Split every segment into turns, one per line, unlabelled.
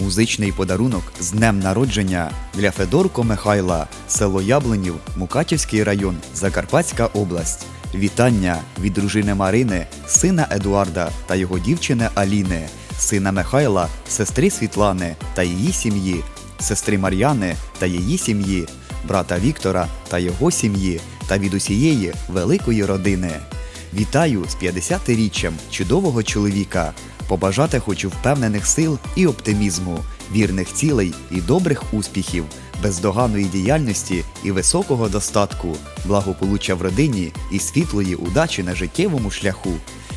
Музичний подарунок з днем народження для Федорко Михайла, село Яблонів, Мукачівський район, Закарпатська область. Вітання від дружини Марини, сина Едуарда та його дівчини Аліни, сина Михайла, сестри Світлани та її сім'ї, сестри Мар'яни та її сім'ї, брата Віктора та його сім'ї та від усієї великої родини. Вітаю з 50-річчям чудового чоловіка. Побажати хочу впевнених сил і оптимізму, вірних цілей і добрих успіхів, бездоганної діяльності і високого достатку, благополуччя в родині і світлої удачі на життєвому шляху.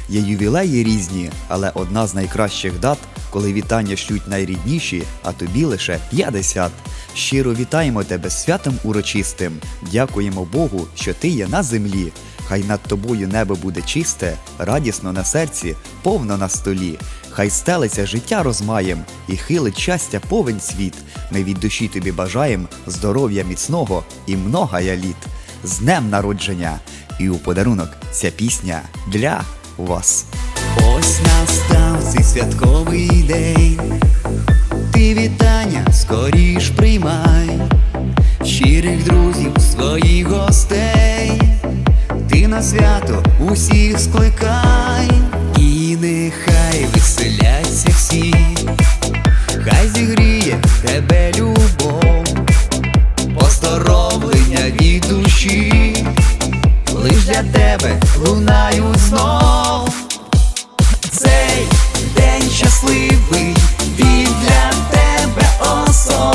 Є ювілеї різні, але одна з найкращих дат, коли вітання шлють найрідніші, а тобі лише 50. Щиро вітаємо тебе святом урочистим. Дякуємо Богу, що ти є на землі. Хай над тобою небо буде чисте, радісно на серці, повно на столі. Хай стелиться життя розмаєм і хилить щастя повен світ. Ми від душі тобі бажаєм здоров'я міцного і многая літ. З днем народження! І у подарунок ця пісня для вас. Ось настав цей святковий день. Ти вітання скоріш усіх скликай, і нехай веселяться всі, хай зігріє тебе любов, поздоровлення від душі, лиш для тебе лунають знов. Цей день щасливий, він для тебе особливий.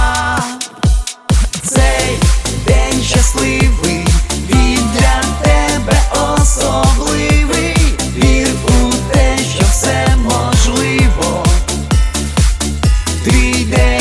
щасливий, він для тебе особливий, вір у що все можливо. Твій день